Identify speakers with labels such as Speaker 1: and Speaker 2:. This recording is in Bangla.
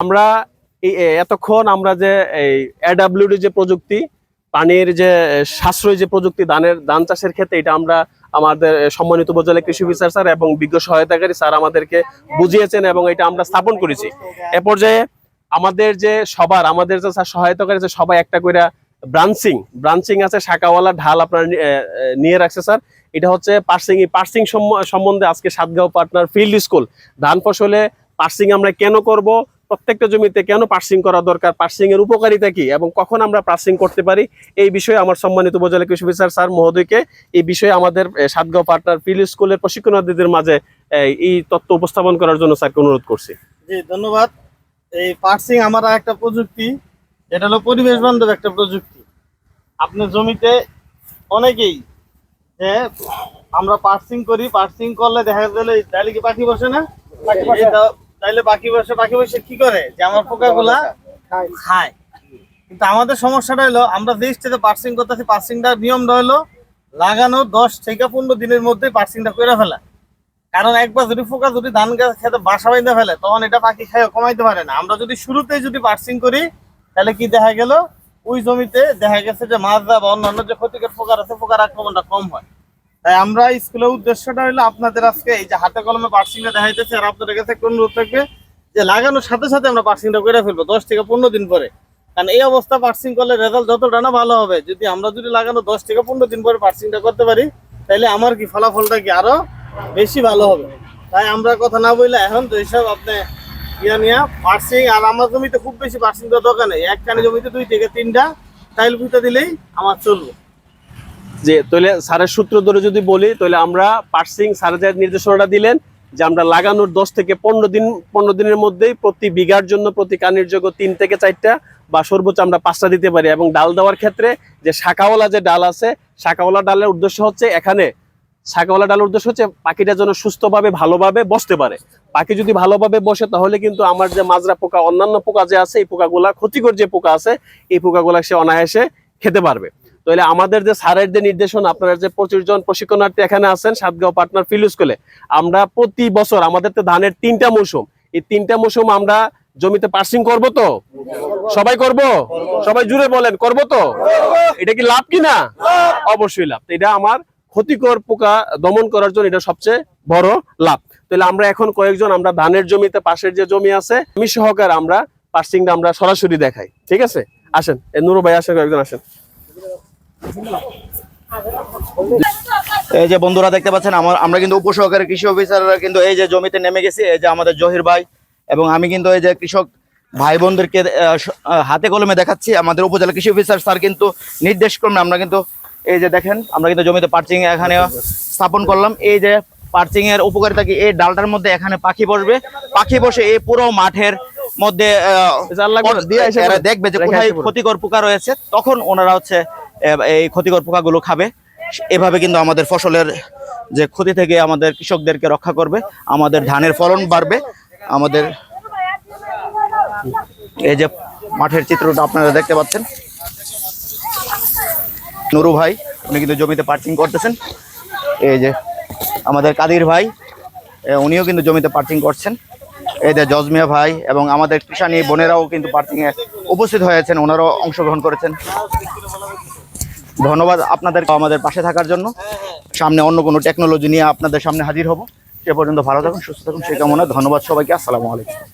Speaker 1: আমরা এতক্ষণ আমরা যে এই এডাব্লিউডি যে প্রযুক্তি, পানির যে সাশ্রয়ী যে প্রযুক্তি, ধানের, ধান চাষের ক্ষেত্রে এটা আমরা আমাদের সম্মানিত উপজেলা কৃষি বিচার স্যার এবং বিজ্ঞ সহায়তাকারী স্যার আমাদেরকে বুঝিয়েছেন এবং এটা আমরা স্থাপন করেছি। এ পর্যায়ে আমাদের যে সবার, আমাদের যে স্যার সহায়তা করেছে সবাই একটা করে ব্রাঞ্চিং ব্রাঞ্চিং আছে, শাখাওয়ালা ঢাল আপনার নিয়ে রাখছে স্যার। এটা হচ্ছে পার্সিং পার্সিং সম্বন্ধে আজকে সাতগাঁও পার্টনার ফিল্ড স্কুল। ধান ফসলে পার্সিং আমরা কেন করব? প্রত্যেকটা জমিতে কেন পার্সিং করা দরকার? পার্সিং এর উপকারিতা কি? এবং কখন আমরা পার্সিং করতে পারি? এই বিষয়ে আমার সম্মানিত উপজেলা কৃষি অফিসার স্যার মহোদয়কে এই বিষয়ে আমাদের সাতগাঁও পার্টনার ফিল্ড স্কুলের প্রশিক্ষণার্থীদের মাঝে এই তথ্য উপস্থাপন করার জন্য স্যারকে অনুরোধ করছি।
Speaker 2: জি ধন্যবাদ। এই পার্সিং আমার একটা প্রযুক্তি এটা হলো পরিবেশ বান্ধব একটা প্রযুক্তি। আপনার জমিতে অনেকেই যে আমরা পার্সিং করি পার্সিং করলে দেখা গেলে তাইলে কি পাখি বসে না? তাইলে বাকি বসে পাখি বসে কি করে? যে আমার পোকাগুলা খায়। কিন্তু আমাদের সমস্যাটা হলো আমরা যে স্টেজে পার্সিং করতেছি পার্সিংটার নিয়মটা হলো লাগানো দশ থেকে পনেরো দিনের মধ্যে পার্সিংটা করে ফেলা। কারণ একবার যদি পোকা যদি ধান গাছ খেতে বাসা বাইন্ধে ফেলে তখন এটা পাখি খায় কমাইতে পারে না। আমরা যদি শুরুতেই যদি পার্সিং করি তাহলে কি দেখা গেল? ওই জমিতে দেখা গেছে যে মাজরা বা অন্যান্য যে ক্ষতিকর পোকার আছে পোকার আক্রমণটা কম হয়। তাই আমরা স্কুলের উদ্দেশ্যটা হলো আপনাদের আজকে এই যে হাতে কলমে পার্সিংটা দেখাইতেছি, আর আপনাদের কাছে একটা অনুরোধ থাকবে যে লাগানোর সাথে সাথে আমরা পার্সিংটা করে ফেলব, দশ থেকে পনেরো দিন পরে। কারণ এই অবস্থা পার্সিং করলে রেজাল্ট যতটা না ভালো হবে, যদি আমরা যদি লাগানো দশ থেকে পনেরো দিন পরে পার্সিংটা করতে পারি তাহলে আমার কি ফলাফলটা কি আরও বেশি ভালো হবে? তাই আমরা কথা না বললে এখন তো এইসব আপনি ইয়া নিয়ে পার্সিং আর আমার জমিতে খুব বেশি পার্সিং দেওয়ার দরকার নেই। একখানি জমিতে দুই থেকে তিনটা টাইল পুঁতে দিলেই আমার চলবে।
Speaker 1: যে তাহলে স্যারের সূত্র ধরে যদি বলি, তাহলে আমরা পার্সিং স্যারের নির্দেশনাটা দিলেন, যে আমরা লাগানোর দশ থেকে পনেরো দিন, পনেরো দিনের মধ্যেই প্রতি বিঘার জন্য প্রতি কানির যোগ্য তিন থেকে চারটা বা সর্বোচ্চ আমরা পাঁচটা দিতে পারি। এবং ডাল দেওয়ার ক্ষেত্রে যে শাখাওয়ালা যে ডাল আছে, শাখাওয়ালা ডালের উদ্দেশ্য হচ্ছে এখানে, শাখাওয়ালা ডালের উদ্দেশ্য হচ্ছে পাখিটা যেন সুস্থভাবে, ভালোভাবে বসতে পারে। পাখি যদি ভালোভাবে বসে, তাহলে কিন্তু আমার যে মাজরা পোকা, অন্যান্য পোকা যে আছে, এই পোকাগুলা ক্ষতিকর যে পোকা আছে, এই পোকাগুলা সে অনায়াসে খেতে পারবে। তাহলে আমাদের যে স্যারের যে নির্দেশনা, আপনারা যে পঁচিশ জন প্রশিক্ষণার্থী এখানে আছেন সাতগাঁও পার্টনার ফিল্ড স্কুলে, আমরা প্রতি বছর আমাদের তো ধানের তিনটা মৌসুম, এই তিনটা মৌসুম আমরা জমিতে পার্সিং করব তো? সবাই করব? সবাই জুড়ে বলেন, করব তো? এটা কি লাভ কি না অবশ্যই লাভ। এটা আমার ক্ষতিকর পোকা দমন করার জন্য এটা সবচেয়ে বড় লাভ। তাহলে আমরা এখন কয়েকজন, আমরা ধানের জমিতে পাশের যে জমি আছে, আমি সহকারে আমরা পার্সিংটা আমরা সরাসরি দেখাই। ঠিক আছে? আসেন নুরু ভাই আসেন, কয়েকজন আসেন।
Speaker 3: এই যে বন্ধুরা দেখতে পাচ্ছেন আমার আমরা কিন্তু উপসহকারী কৃষি অফিসাররা কিন্তু এই যে জমিতে নেমে গেছি এই যে আমাদের জহির ভাই এবং আমি কিন্তু এই যে কৃষক ভাই বোনদেরকে হাতে কলমে দেখাচ্ছি আমাদের উপজেলা কৃষি অফিসার স্যার কিন্তু নির্দেশ ক্রমে আমরা কিন্তু এই যে দেখেন আমরা কিন্তু জমিতে পার্চিং এখানে স্থাপন করলাম এই যে পার্চিং এর উপকারিতা কি এই ডালটার মধ্যে এখানে পাখি বসবে পাখি বসে এই পুরো মাঠের মধ্যে। দেখবে যে কোথায় ক্ষতিকর পোকা রয়েছে তখন ওনারা হচ্ছে এই ক্ষতিকর পোকাগুলো খাবে। এভাবে কিন্তু আমাদের ফসলের যে ক্ষতি থেকে আমাদের কৃষকদেরকে রক্ষা করবে, আমাদের ধানের ফলন বাড়বে, আমাদের এই যে মাঠের চিত্রটা আপনারা দেখতে পাচ্ছেন। নুরু ভাই, উনি কিন্তু জমিতে পার্চিং করতেছেন। এই যে আমাদের কাদির ভাই উনিও কিন্তু জমিতে পার্চিং করছেন। এই যে জজমিয়া ভাই এবং আমাদের কৃষানি বোনেরাও কিন্তু পার্চিং এ উপস্থিত হয়েছেন, ওনারাও অংশগ্রহণ করেছেন। ধন্যবাদ আপনাদের আমাদের পাশে থাকার জন্য। সামনে অন্য কোনো টেকনোলজি নিয়ে আপনাদের সামনে হাজির হব। সে পর্যন্ত ভালো থাকুন, সুস্থ থাকুন সেই কামনা ধন্যবাদ সবাইকে। আসসালামু আলাইকুম।